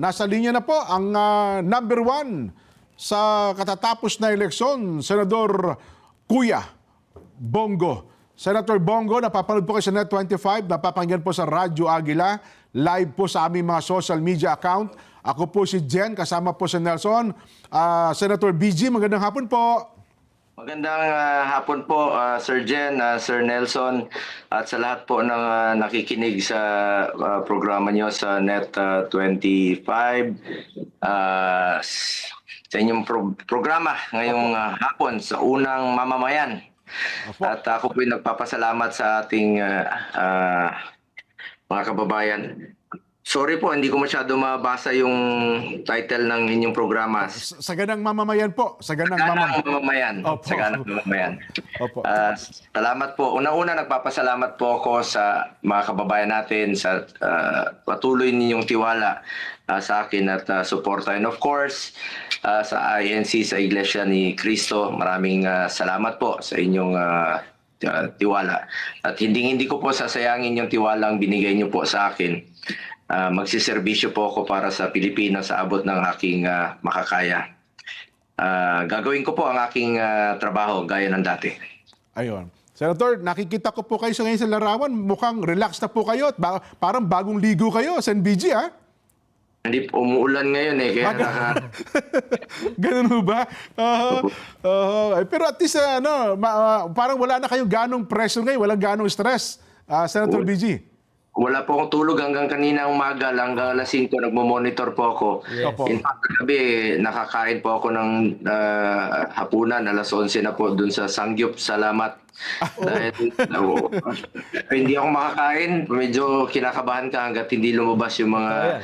Nasa linya na po ang ah, number one sa katatapos na eleksyon, Senador Kuya Bongo. Senator Bongo, napapanood po kayo sa Net25, napapakinggan po sa Radyo Agila, live po sa aming mga social media account. Ako po si Jen, kasama po si Nelson. Ah, Senator BG, magandang hapon po. Magandang ah, hapon po, ah, Sir Jen, ah, Sir Nelson, at sa lahat po ng ah, nakikinig sa ah, programa nyo sa Net ah, 25. ah, s- sa inyong pro- programa ngayong ah, hapon sa unang mamamayan. Opo. At ako po nagpapasalamat sa ating ah, ah, mga kababayan. Sorry po, hindi ko masyado mabasa yung title ng inyong programa. Sa sa ganang mamamayan po. Sa ganang Ganang mamamayan. mamamayan. Opo. Sa ganang mamamayan. Opo. Ah, salamat po. Una-una nagpapasalamat po ako sa mga kababayan natin sa ah, patuloy ninyong tiwala ah, sa akin at ah, suporta. And of course, ah, sa INC, sa Iglesia ni Cristo, maraming ah, salamat po sa inyong ah, tiwala. At hindi hindi ko po sasayangin yung tiwala ang binigay niyo po sa akin. Ah, magsiservisyo po ako para sa Pilipinas sa abot ng aking ah, makakaya. Ah, gagawin ko po ang aking ah, trabaho gaya ng dati. Ayun. Senator, nakikita ko po kayo sa ngayon sa larawan. Mukhang relax na po kayo at ba- parang bagong ligo kayo sa NBG, ha? Hindi umuulan ngayon eh kaya Aga- naka, Ganun ba? Oo. Oo. pero at least, uh, ano, ma- ah, parang wala na kayong ganong pressure ngayon, walang ganong stress. Ah, Senator Oo. BG. Wala po akong tulog hanggang kanina umaga hanggang alas 5 nagmo-monitor po ako. Opo. In fact, gabi nakakain po ako ng ah, hapunan alas 11 na po dun sa Sangyup. Salamat. Dahil oo. hindi ako makakain, medyo kinakabahan ka hanggat hindi lumabas yung mga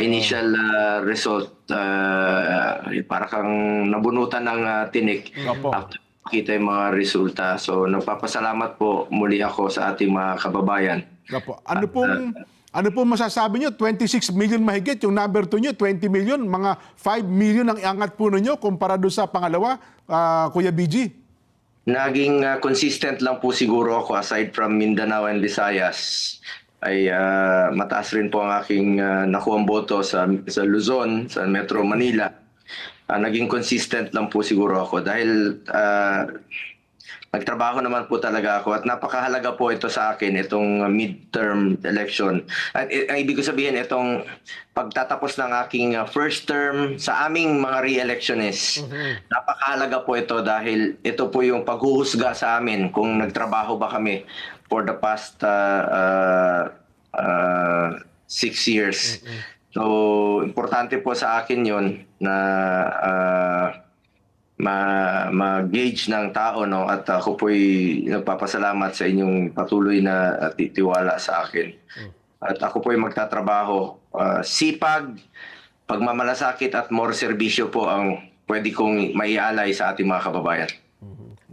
initial ah, result. Ah, para kang nabunutan ng ah, tinik. Opo. After makita yung mga resulta. So nagpapasalamat po muli ako sa ating mga kababayan. Opo. Ano pong ano pong masasabi nyo? 26 million mahigit. Yung number 2 nyo, 20 million. Mga 5 million ang iangat po ninyo kumpara doon sa pangalawa, ah, Kuya BG. Naging ah, consistent lang po siguro ako aside from Mindanao and Visayas ay ah, mataas rin po ang aking uh, nakuha boto sa, sa Luzon, sa Metro Manila. Ah, naging consistent lang po siguro ako dahil ah, nagtrabaho naman po talaga ako at napakahalaga po ito sa akin, itong midterm election. At i- ang ibig ko sabihin, itong pagtatapos ng aking uh, first term sa aming mga re-electionist. Napakahalaga po ito dahil ito po yung paghuhusga sa amin kung nagtrabaho ba kami for the past uh, uh, uh, six years. So, importante po sa akin yon na uh, ma- ma-gauge ng tao no at ako po'y nagpapasalamat sa inyong patuloy na uh, ti- tiwala sa akin. At ako po'y magtatrabaho uh, sipag, pagmamalasakit at more serbisyo po ang pwede kong maialay sa ating mga kababayan.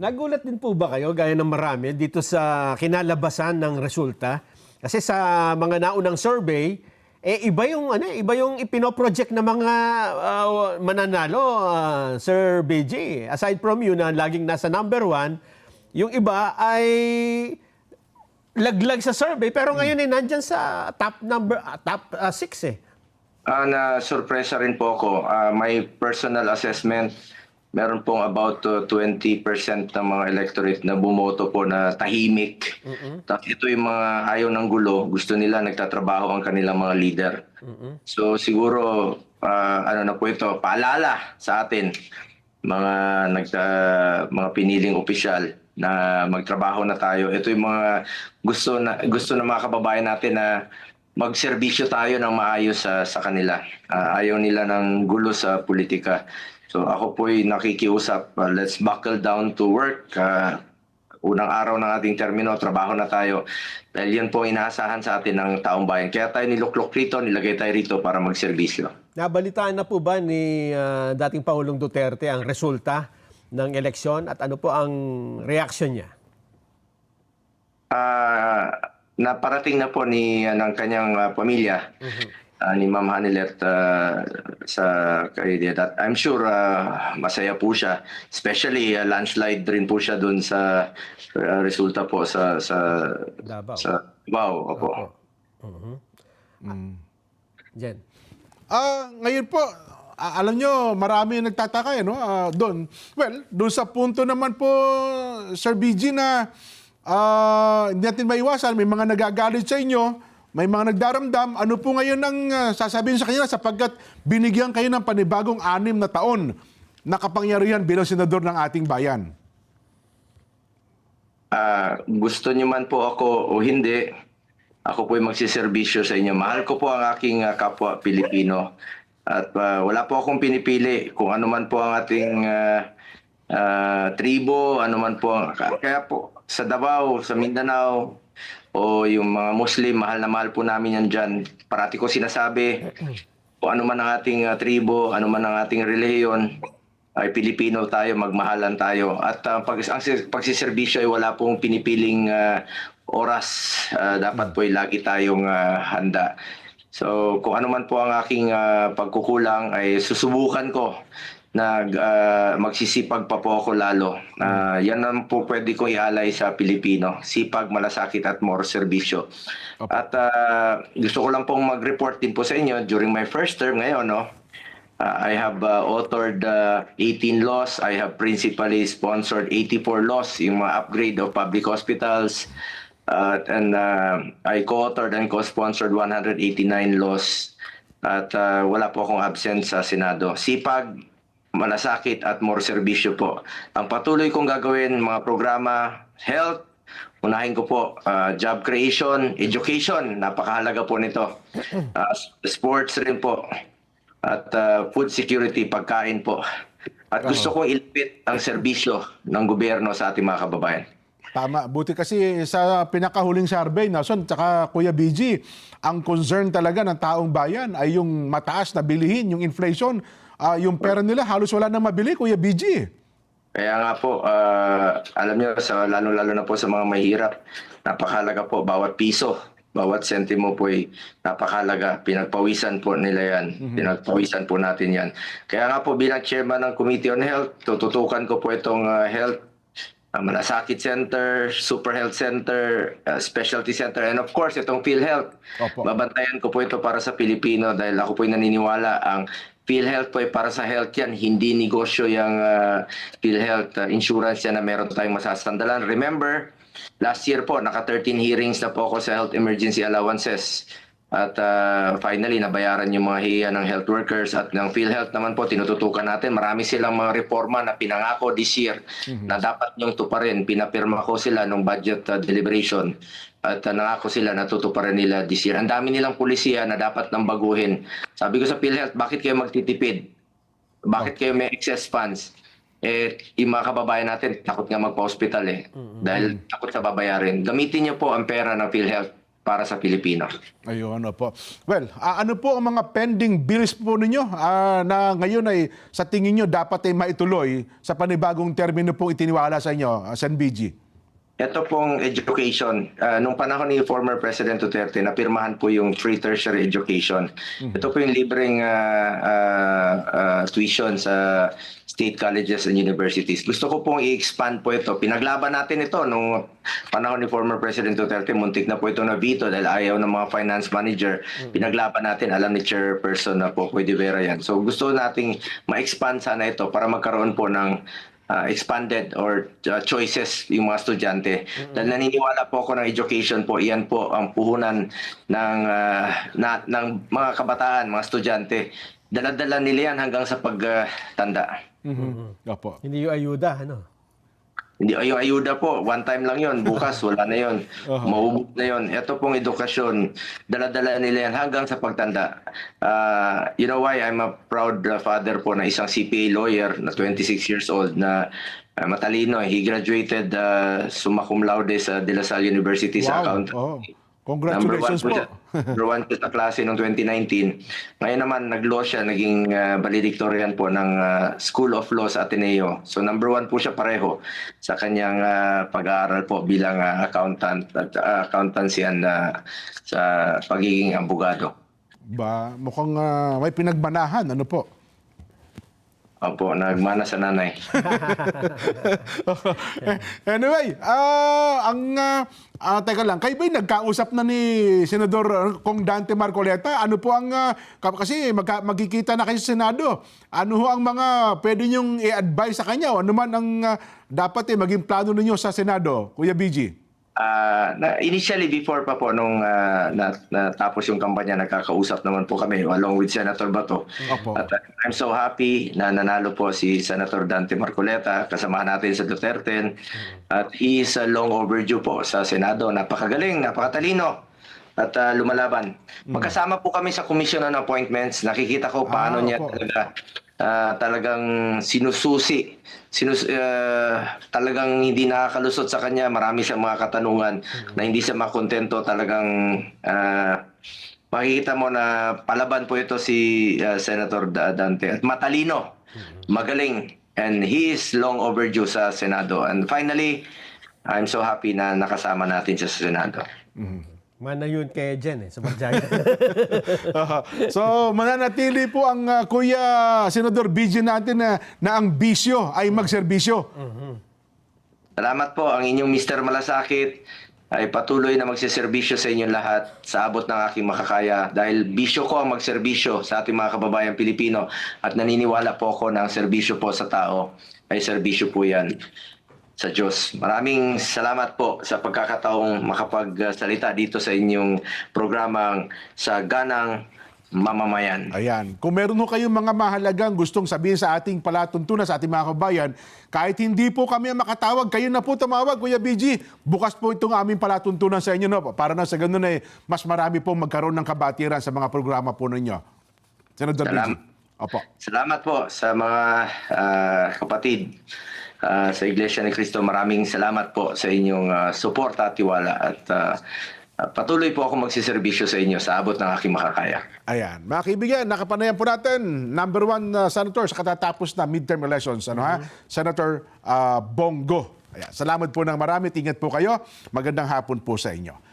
Nagulat din po ba kayo, gaya ng marami, dito sa kinalabasan ng resulta? Kasi sa mga naunang survey, eh iba yung ano, iba yung ipinoproject ng mga ah, mananalo, ah, Sir BJ. Aside from you na laging nasa number one, yung iba ay laglag sa survey pero ngayon ay nandyan sa top number ah, top 6 eh. Ah, na sorpresa rin po ako. Ah, my personal assessment, meron pong about uh, 20% ng mga electorate na bumoto po na tahimik. Tapos ito yung mga ayaw ng gulo, gusto nila nagtatrabaho ang kanilang mga leader. So siguro ah, ano na po ito, paalala sa atin mga nagta mga piniling opisyal na magtrabaho na tayo. Ito yung mga gusto na gusto ng mga kababayan natin na magserbisyo tayo ng maayos sa sa kanila. Ah, ayaw nila ng gulo sa politika. So ako po'y nakikiusap, ah, let's buckle down to work. Ah, unang araw ng ating termino, trabaho na tayo. Dahil yan po inaasahan sa atin ng taong bayan. Kaya tayo niluklok rito, nilagay tayo rito para magserbisyo. Nabalitaan na po ba ni ah, dating Pangulong Duterte ang resulta ng eleksyon at ano po ang reaction niya? Ah, naparating na po ni ah, ng kanyang ah, pamilya ah, ni Ma'am Hanilet ah, sa kay that I'm sure ah, masaya po siya especially ah, landslide rin po siya doon sa ah, resulta po sa sa Davao. sa Davao opo. Jen. Ah, ngayon po, ah, alam nyo, marami nagtataka eh, no? Ah, doon. Well, doon sa punto naman po, Sir BG, na ah, hindi natin maiwasan, may mga nagagalit sa inyo, may mga nagdaramdam. Ano po ngayon ang ah, sasabihin sa kanila sapagkat binigyan kayo ng panibagong anim na taon na kapangyarihan bilang senador ng ating bayan? Ah, gusto niyo man po ako o hindi, ako po ay magsiservisyo sa inyo. Mahal ko po ang aking ah, kapwa Pilipino. At ah, wala po akong pinipili kung ano man po ang ating ah, ah, tribo, ano man po ang... Kaya po, sa Davao, sa Mindanao, o yung mga Muslim, mahal na mahal po namin yan dyan. Parati ko sinasabi, kung ano man ang ating ah, tribo, ano man ang ating reliyon, ay Pilipino tayo, magmahalan tayo. At ah, pag ang sis- pagsiservisyo ay wala pong pinipiling ah, oras. Ah, dapat po ay lagi tayong ah, handa. So kung ano man po ang aking ah, pagkukulang ay susubukan ko na ah, magsisipag pa po ako lalo. Ah, yan naman po pwede kong ialay sa Pilipino. Sipag, malasakit at more serbisyo. At ah, gusto ko lang pong mag-report din po sa inyo during my first term ngayon, no? Uh, I have uh, authored uh, 18 laws. I have principally sponsored 84 laws, yung mga upgrade of public hospitals. Uh, and uh, I co-authored and co-sponsored 189 laws. At uh, wala po akong absent sa Senado. Sipag, malasakit at more serbisyo po. Ang patuloy kong gagawin, mga programa, health, Unahin ko po, uh, job creation, education, napakahalaga po nito. Uh, sports rin po. At uh, food security, pagkain po. At gusto kong ilapit ang serbisyo ng gobyerno sa ating mga kababayan. Tama. Buti kasi sa pinakahuling survey, Nason, tsaka Kuya BG, ang concern talaga ng taong bayan ay yung mataas na bilihin, yung inflation. Ah, yung pera nila halos wala nang mabili, Kuya BG. Kaya nga po, ah, alam niyo, sa, lalo-lalo na po sa mga mahirap, napakahalaga po bawat piso, bawat sentimo po ay napakahalaga. Pinagpawisan po nila yan. Pinagpawisan po natin yan. Kaya nga po bilang chairman ng Committee on Health, tututukan ko po itong ah, health uh, Malasakit Center, Super Health Center, uh, Specialty Center, and of course, itong PhilHealth. Opo. Babantayan ko po ito para sa Pilipino dahil ako po naniniwala ang PhilHealth po ay para sa health yan, hindi negosyo yung uh, PhilHealth uh, insurance yan na meron tayong masasandalan. Remember, last year po, naka 13 hearings na po ako sa health emergency allowances. At uh, finally, nabayaran yung mga hiya ng health workers at ng PhilHealth naman po, tinututukan natin. Marami silang mga reforma na pinangako this year na dapat niyong tuparin. Pinapirma ko sila nung budget uh, deliberation at uh, nangako sila na tutuparin nila this year. Ang dami nilang pulisiya na dapat nang baguhin. Sabi ko sa PhilHealth, bakit kayo magtitipid? Bakit kayo may excess funds? Eh, yung mga kababayan natin, takot nga magpa-hospital eh. Dahil takot sa babayarin. Gamitin niyo po ang pera ng PhilHealth para sa Pilipino. Ayun, opo. Well, ah, ano po ang mga pending bills po ninyo ah, na ngayon ay sa tingin nyo dapat ay maituloy sa panibagong termino pong itiniwala sa inyo, uh, Sen BG? Ito pong education. Ah, nung panahon ni former President Duterte, napirmahan po yung free tertiary education. Ito po yung libreng ah, ah, ah, tuition sa state colleges and universities. Gusto ko pong i-expand po ito. Pinaglaban natin ito nung panahon ni former President Duterte. Muntik na po ito na veto dahil ayaw ng mga finance manager. Pinaglaban natin. Alam ni chairperson na po, Pwede Vera yan. So gusto nating ma-expand sana ito para magkaroon po ng uh, expanded or uh, choices yung mga estudyante. Dahil naniniwala po ako ng education po, iyan po ang puhunan ng, uh, na, ng mga kabataan, mga estudyante. Daladala nila yan hanggang sa pagtanda. Mhm. Opo. Hindi yung ayuda, ano? Hindi yung ayuda po, one time lang yon bukas wala na yon Maubos na yon Ito pong edukasyon, daladala nila yan hanggang sa pagtanda. Uh, you know why? I'm a proud uh, father po na isang CPA lawyer na 26 years old na uh, matalino. He graduated uh, summa cum laude sa De La Salle University sa Wow. accounting. Oh. Number one Congratulations po po. siya. Number one siya sa klase noong 2019. Ngayon naman, nag-law siya, naging uh, valedictorian po ng uh, School of Law sa Ateneo. So number one po siya pareho sa kanyang uh, pag-aaral po bilang uh, accountant at uh, accountancy and uh, sa pagiging abogado. Ba, mukhang ah, may pinagbanahan, ano po? Opo, nagmana sa nanay. anyway, ah, ang ah, ah, teka lang, kayo ba'y nagkausap na ni Senador Kong Dante Marcoleta? Ano po ang ah, ka- kasi magka, magkikita na kayo sa Senado. Ano ho ang mga pwede niyong i-advise sa kanya o ano man ang ah, dapat eh maging plano ninyo sa Senado, Kuya BG? Ah, na, initially before pa po nung ah, na, natapos yung kampanya nagkakausap naman po kami along with Senator Bato. Opo. At uh, I'm so happy na nanalo po si Senator Dante Marcoleta kasama natin sa Duterte at he is uh, long overdue po sa Senado. Napakagaling, napakatalino at uh, lumalaban. Magkasama po kami sa Commission on Appointments. Nakikita ko paano Ah, niya talaga ah, talagang sinususi sinus ah, talagang hindi nakakalusot sa kanya. Marami siyang mga katanungan na hindi siya makontento. Talagang ah, makikita mo na palaban po ito si ah, Senator Da- Dante. At matalino magaling. And he is long overdue sa Senado. And finally I'm so happy na nakasama natin siya sa Senado Mana yun kay Jen eh, sa Barjaya. So, mananatili po ang ah, Kuya Senador BG natin na, na ang bisyo ay magserbisyo. Salamat po ang inyong Mr. Malasakit ay patuloy na magsiservisyo sa inyong lahat sa abot ng aking makakaya dahil bisyo ko ang magserbisyo sa ating mga kababayang Pilipino at naniniwala po ako na ang serbisyo po sa tao ay serbisyo po yan sa Diyos. Maraming salamat po sa pagkakataong makapagsalita dito sa inyong programang sa Ganang Mamamayan. Ayan. Kung meron ho kayong mga mahalagang gustong sabihin sa ating palatuntunan, sa ating mga kabayan, kahit hindi po kami ang makatawag, kayo na po tumawag, Kuya BG. Bukas po itong aming palatuntunan sa inyo, no? Para na sa ganun eh, mas marami pong magkaroon ng kabatiran sa mga programa po ninyo. Senador BG. Salamat. Opo. Salamat po sa mga ah, kapatid ah, sa Iglesia ni Cristo. Maraming salamat po sa inyong ah, suporta at tiwala at ah, patuloy po ako magsiservisyo sa inyo sa abot ng aking makakaya. Ayan. Mga kaibigan, nakapanayan po natin, number one uh, senator sa katatapos na midterm elections, ano ha? Senator uh, Bongo. Ayan. Salamat po ng marami. Ingat po kayo. Magandang hapon po sa inyo.